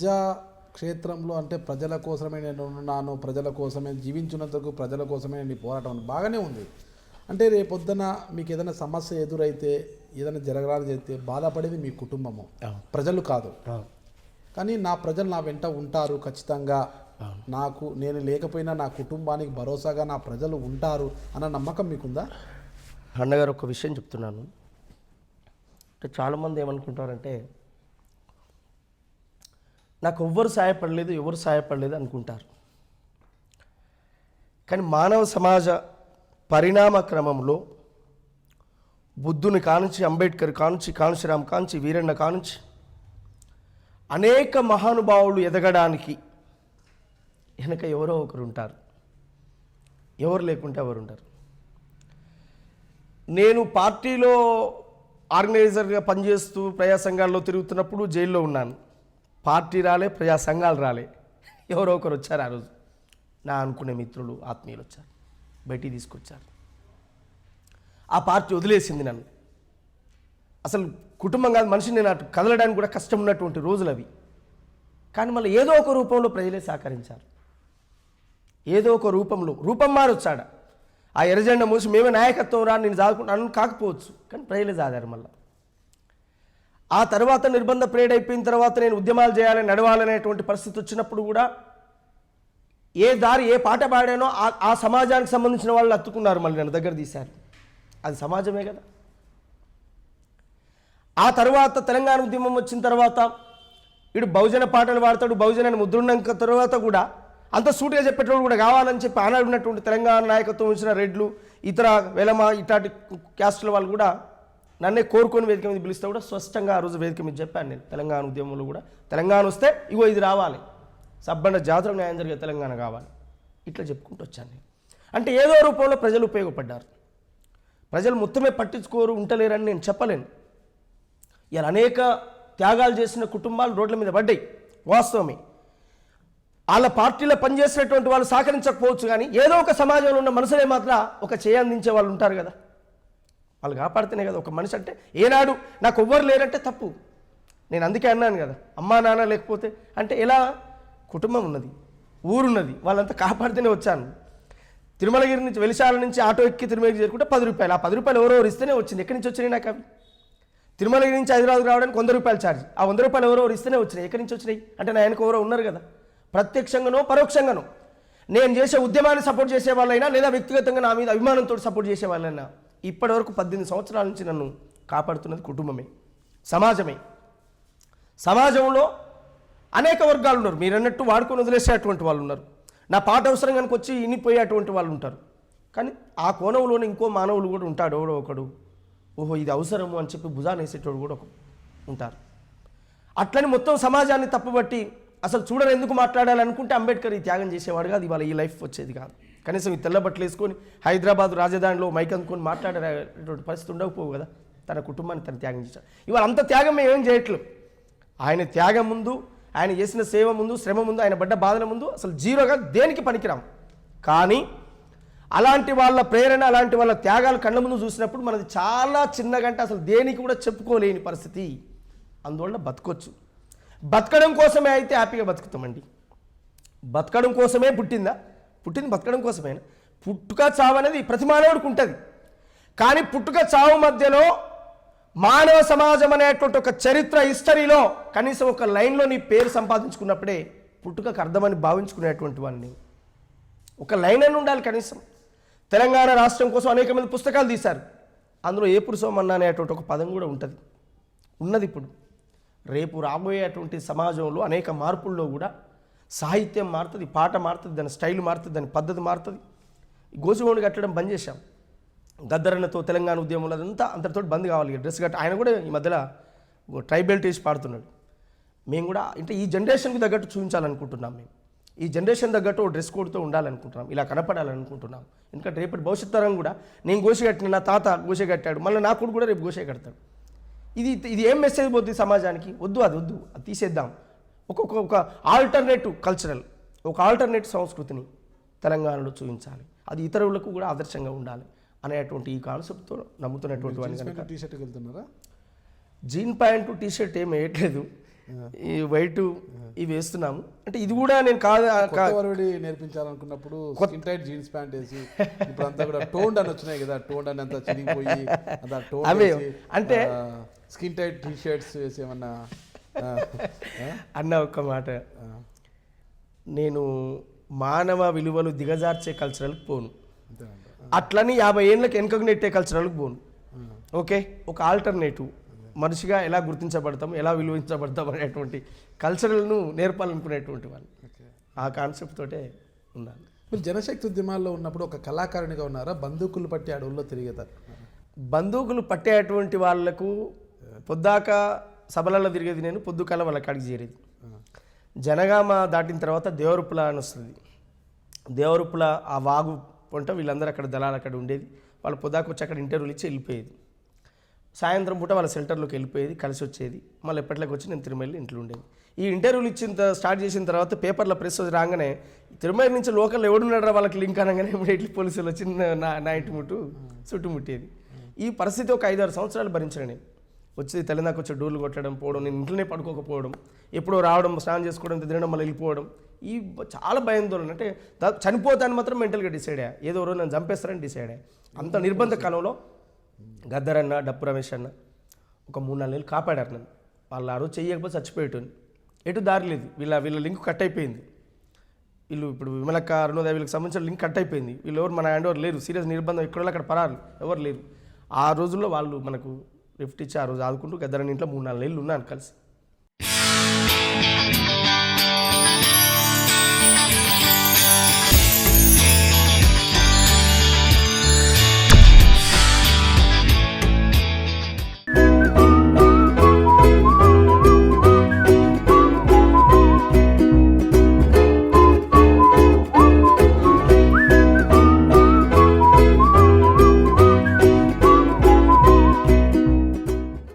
ప్రజా క్షేత్రంలో అంటే ప్రజల కోసమే నేను ఉన్నాను ప్రజల కోసమే జీవించినందుకు ప్రజల కోసమే నేను పోరాటం బాగానే ఉంది. అంటే రేపొద్దున మీకు ఏదైనా సమస్య ఎదురైతే ఏదైనా జరగరాని చేస్తే బాధపడేది మీ కుటుంబము. ప్రజలు కాదు. కానీ నా ప్రజలు నా వెంట ఉంటారు ఖచ్చితంగా. నాకు నేను లేకపోయినా నా కుటుంబానికి భరోసాగా నా ప్రజలు ఉంటారు అన్న నమ్మకం మీకుందా? అన్నగారు ఒక విషయం చెప్తున్నాను. అంటే చాలామంది ఏమనుకుంటారంటే నాకు ఎవ్వరు సహాయపడలేదు ఎవరు సహాయపడలేదు అనుకుంటారు. కానీ మానవ సమాజ పరిణామ క్రమంలో బుద్ధుని కానుంచి అంబేద్కర్ కానుంచి కాంశీరామ్ కానుంచి వీరన్న కానుంచి అనేక మహానుభావులు ఎదగడానికి వెనక ఎవరో ఒకరు ఉంటారు. ఎవరు లేకుంటే ఎవరు ఉంటారు నేను పార్టీలో ఆర్గనైజర్గా పనిచేస్తూ ప్రజా సంఘాల్లో తిరుగుతున్నప్పుడు జైల్లో ఉన్నాను. పార్టీ రాలే ప్రజా సంఘాలు రాలే. ఎవరో ఒకరు వచ్చారు ఆ రోజు. నా అనుకునే మిత్రులు ఆత్మీయులు వచ్చారు. బయటికి తీసుకొచ్చారు. ఆ పార్టీ వదిలేసింది నన్ను. అసలు కుటుంబం కాదు మనిషిని నేను అటు కదలడానికి కూడా కష్టం ఉన్నటువంటి రోజులు అవి. కానీ మళ్ళీ ఏదో ఒక రూపంలో ప్రజలే సహకరించారు. ఏదో ఒక రూపంలో రూపం మారొచ్చాడ. ఆ ఎర్రజెండా మూసి మేమే నాయకత్వం రా నేను చదువుకుంటాను కాకపోవచ్చు. కానీ ప్రజలే చాదారు మళ్ళీ. ఆ తర్వాత నిర్బంధ ప్రేడ్ అయిపోయిన తర్వాత నేను ఉద్యమాలు చేయాలని నడవాలనేటువంటి పరిస్థితి వచ్చినప్పుడు కూడా ఏ దారి ఏ పాట పాడానో ఆ- సమాజానికి సంబంధించిన వాళ్ళు అత్తుకున్నారు మళ్ళీ నన్ను దగ్గర తీశారు. అది సమాజమే కదా. ఆ తర్వాత తెలంగాణ ఉద్యమం వచ్చిన తర్వాత ఇడు బహుజన పాటలు పాడతాడు బహుజనాన్ని ముద్రున్నాక తర్వాత కూడా అంత సూటిగా చెప్పేటోడు కూడా కావాలని చెప్పి ఆనాడున్నటువంటి తెలంగాణ నాయకత్వం వచ్చిన రెడ్లు ఇతర వెలమ ఇట్లాంటి క్యాస్టుల వాళ్ళు కూడా నన్నే కోరుకొని వేదిక మీద పిలిస్తే కూడా స్పష్టంగా ఆ రోజు వేదిక మీద చెప్పాను నేను. తెలంగాణ ఉద్యమంలో కూడా. తెలంగాణ వస్తే ఇగో ఇది రావాలి. సబ్బండ జాతర న్యాయం జరిగే తెలంగాణ కావాలి. ఇట్లా చెప్పుకుంటూ వచ్చాను నేను. అంటే ఏదో రూపంలో ప్రజలు ఉపయోగపడ్డారు. ప్రజలు మొత్తమే పట్టించుకోరు ఉంటలేరని నేను చెప్పలేను. ఇలా అనేక త్యాగాలు చేసిన కుటుంబాలు రోడ్ల మీద పడ్డాయి. వాస్తవమే. వాళ్ళ పార్టీలో పనిచేసినటువంటి వాళ్ళు సహకరించకపోవచ్చు కానీ ఏదో ఒక సమాజంలో ఉన్న మనుషులే మాత్రం ఒక చేయందించే వాళ్ళు ఉంటారు కదా. వాళ్ళు కాపాడితేనే కదా ఒక మనిషి అంటే ఏనాడు నాకు ఎవ్వరు లేరంటే తప్పు. నేను అందుకే అన్నాను కదా అమ్మా నాన్న లేకపోతే అంటే ఎలా? కుటుంబం ఉన్నది ఊరున్నది వాళ్ళంతా కాపాడితేనే వచ్చాను. తిరుమలగిరి నుంచి వెలిశాల నుంచి ఆటో ఎక్కి తిరుమలగిరి చేరుకుంటే పది రూపాయలు. ఆ పది రూపాయలు ఎవరెవరు ఇస్తేనే వచ్చింది ఎక్కడి నుంచి వచ్చినాయి నాకు అవి? తిరుమలగిరి నుంచి హైదరాబాద్ రావడానికి వంద రూపాయలు ఛార్జ్. ఆ వంద రూపాయలు ఎవరెవరు ఇస్తేనే వచ్చినాయి. ఎక్కడి నుంచి వచ్చినాయి? అంటే నా వెనక ఎవరో ఉన్నారు కదా. ప్రత్యక్షంగానో పరోక్షంగానో. నేను చేసే ఉద్యమాన్ని సపోర్ట్ చేసే వాళ్ళైనా లేదా వ్యక్తిగతంగా నా మీద అభిమానంతో సపోర్ట్ చేసే వాళ్ళైనా ఇప్పటివరకు పద్దెనిమిది సంవత్సరాల నుంచి నన్ను కాపాడుతున్నది కుటుంబమే సమాజమే. సమాజంలో అనేక వర్గాలు ఉన్నారు. మీరు అన్నట్టు వాడుకొని వదిలేసేటువంటి వాళ్ళు ఉన్నారు. నా పాట అవసరం కనుక వచ్చి ఇనిపోయేటువంటి వాళ్ళు ఉంటారు. కానీ ఆ కోణంలోనే ఇంకో మానవులు కూడా ఉంటాడు ఎవడో ఒకడు ఓహో ఇది అవసరము అని చెప్పి భుజాన్ని వేసేటోడు కూడా ఒక ఉంటారు. అట్లని మొత్తం సమాజాన్ని తప్పుబట్టి అసలు చూడరు ఎందుకు మాట్లాడాలనుకుంటే అంబేద్కర్ ఈ త్యాగం చేసేవాడు కాదు. ఇవాళ ఈ లైఫ్ వచ్చేది కాదు. కనీసం ఈ తెల్ల బట్టలు వేసుకొని హైదరాబాద్ రాజధానిలో మైక్ అందుకొని మాట్లాడేటువంటి పరిస్థితి ఉండకపోవు కదా. తన కుటుంబాన్ని తను త్యాగం చేశాడు. ఇవాళ అంత త్యాగం మేము ఏం చేయట్లేదు ఆయన త్యాగం ముందు ఆయన చేసిన సేవ ముందు శ్రమ ముందు ఆయన పడ్డ బాధల ముందు అసలు జీరోగా దేనికి పనికిరాము కానీ అలాంటి వాళ్ళ ప్రేరణ అలాంటి వాళ్ళ త్యాగాలు కళ్ళ ముందు చూసినప్పుడు మనది చాలా చిన్నగంటే అసలు దేనికి కూడా చెప్పుకోలేని పరిస్థితి. అందువల్ల బతకొచ్చు. బతకడం కోసమే అయితే హ్యాపీగా బతుకుతామండి. బతకడం కోసమే పుట్టిందా? పుట్టింది బతకడం కోసమేనా పుట్టుక చావు అనేది ప్రతి మానవుడికి ఉంటుంది. కానీ పుట్టుక చావు మధ్యలో మానవ సమాజం అనేటువంటి ఒక చరిత్ర హిస్టరీలో కనీసం ఒక లైన్లో నీ పేరు సంపాదించుకున్నప్పుడే పుట్టుకకు అర్థమని భావించుకునేటువంటి వాడిని. ఒక లైన్ అని ఉండాలి కనీసం. తెలంగాణ రాష్ట్రం కోసం అనేక మంది పుస్తకాలు తీశారు. అందులో ఏ పురుషమన్నా అనేటువంటి ఒక పదం కూడా ఉంటుంది. ఉన్నది ఇప్పుడు. రేపు రాబోయేటువంటి సమాజంలో అనేక మార్పుల్లో కూడా సాహిత్యం మారుతుంది పాట మారుతుంది దాని స్టైల్ మారుతుంది దాని పద్ధతి మారుతుంది. గోసిగోండి కట్టడం బంద్ చేశాం. గద్దరన్నతో తెలంగాణ ఉద్యమంలో అదంతా అంతటితో బంద్ కావాలి. డ్రెస్ కట్ట ఆయన కూడా ఈ మధ్యలో ట్రైబెల్ట్ వేసి పాడుతున్నాడు. మేము కూడా అంటే ఈ జనరేషన్కి తగ్గట్టు చూపించాలనుకుంటున్నాం మేము. ఈ జనరేషన్ తగ్గట్టు డ్రెస్ కోడ్తో ఉండాలనుకుంటున్నాం. ఇలా కనపడాలనుకుంటున్నాం. ఎందుకంటే రేపటి భవిష్యత్ తరం కూడా నేను గోషి కట్టిన నా తాత గోషే కట్టాడు మళ్ళీ నా కొడుకు కూడా రేపు గోసే కడతాడు. ఇది ఇది ఏం మెసేజ్ పోతుంది సమాజానికి? వద్దు అది వద్దు అది తీసేద్దాం. ఒక్కొక్క ఒక ఆల్టర్నేటివ్ కల్చరల్ ఒక ఆల్టర్నేటివ్ సంస్కృతిని తెలంగాణలో చూపించాలి. అది ఇతరులకు కూడా ఆదర్శంగా ఉండాలి అనేటువంటి ఈ కాన్సెప్ట్తో నమ్ముతున్నటువంటి వాడిని కనుక టీ షర్ట్కి వెళ్తున్నారా జీన్ ప్యాంటు టీ షర్ట్ ఏం వేయట్లేదు. ఈ వైట్ ఇవి వేస్తున్నాము. అంటే ఇది కూడా నేను కాదు నేర్పించాలనుకున్నప్పుడు స్కిన్ టైట్ జీన్స్ ప్యాంట్ వేసి ఇప్పుడు అంతా కూడా టోన్డ్ అని వచ్చినాయి కదా టోన్డ్ అని అంతా చిరిగిపోయి అంతా టోన్ అవే. అంటే స్కిన్ టైట్ టీ షర్ట్స్ వేసి ఏమన్నా అన్న ఒక్క మాట. నేను మానవ విలువలు దిగజార్చే కల్చరల్కి పోను. అట్లని యాభై ఏళ్ళకి వెనుకకు నెట్టే కల్చరల్కి పోను. ఓకే? ఒక ఆల్టర్నేటివ్ మనిషిగా ఎలా గుర్తించబడతాం ఎలా విలువించబడతాం అనేటువంటి కల్చరల్ను నేర్పాలనుకునేటువంటి వాళ్ళు. ఆ కాన్సెప్ట్ తోటే ఉన్నాను. మీరు జనశక్తి ఉద్యమాల్లో ఉన్నప్పుడు ఒక కళాకారునిగా ఉన్నారా? బందూకులు పట్టి అడవుల్లో తిరిగేతారు బందూకులు పట్టేటువంటి వాళ్ళకు పొద్దాక సభలలో తిరిగేది నేను పొద్దుకాల వాళ్ళ కాడికి చేరేది. జనగామ దాటిన తర్వాత దేవరుప్పుల అని వస్తుంది. దేవరుప్పుల ఆ వాగు వంట వీళ్ళందరూ అక్కడ దళాలు అక్కడ ఉండేది. వాళ్ళు పొద్దాకొచ్చి అక్కడ ఇంటర్వ్యూలు ఇచ్చి వెళ్ళిపోయేది. సాయంత్రం పూట వాళ్ళ సెంటర్లోకి వెళ్ళిపోయేది కలిసి వచ్చేది. మళ్ళీ ఎప్పటిలోకి వచ్చి నేను తిరుమల ఇంట్లో ఉండేది. ఈ ఇంటర్వ్యూలు ఇచ్చిన స్టార్ట్ చేసిన తర్వాత పేపర్ల ప్రెస్ రాగానే తిరుమల నుంచి లోకల్ ఎవడున్నారా వాళ్ళకి లింక్ అనగానే ఇమీడియట్లీ పోలీసులు వచ్చి నా నా ఇంటి ముట్టు చుట్టుముట్టేది ఈ పరిస్థితి ఒక ఐదారు సంవత్సరాలు భరించాను నేను. వచ్చి తెలంగాణకు వచ్చి డోర్లు కొట్టడం పోవడం నేను ఇంట్లోనే పడుకోకపోవడం ఎప్పుడో రావడం స్నానం చేసుకోవడం తినడం మళ్ళీ వెళ్ళిపోవడం ఈ చాలా భయాందోళన అంటే చనిపోతాను మాత్రం మెంటల్గా డిసైడ్ అయ్యా. ఏదో రోజు నన్ను చంపేస్తారని డిసైడ్ అయ్యా. అంత నిర్బంధ కాలంలో గద్దరన్న డప్పు రమేష్ అన్న ఒక మూడు నాలుగు నెలలు కాపాడారు నన్ను. వాళ్ళు ఆ రోజు చెయ్యకపోతే చచ్చిపోయేటోని. ఎటు దారి లేదు. వీళ్ళ వీళ్ళ లింక్ కట్ అయిపోయింది. వీళ్ళు ఇప్పుడు విమలక్క అరుణోదయ వీళ్ళకి సంబంధించిన లింక్ కట్ అయిపోయింది. వీళ్ళు ఎవరు మన హ్యాండ్ ఓవర్ లేరు. సీరియస్ నిర్బంధం ఎక్కడ అక్కడ పరారు. ఎవరు లేరు. ఆ రోజుల్లో వాళ్ళు మనకు లిఫ్ట్ ఇచ్చి ఆ రోజు ఆదుకుంటూ గద్దరని ఇంట్లో మూడు నాలుగు నెలలు ఉన్నాను కలిసి.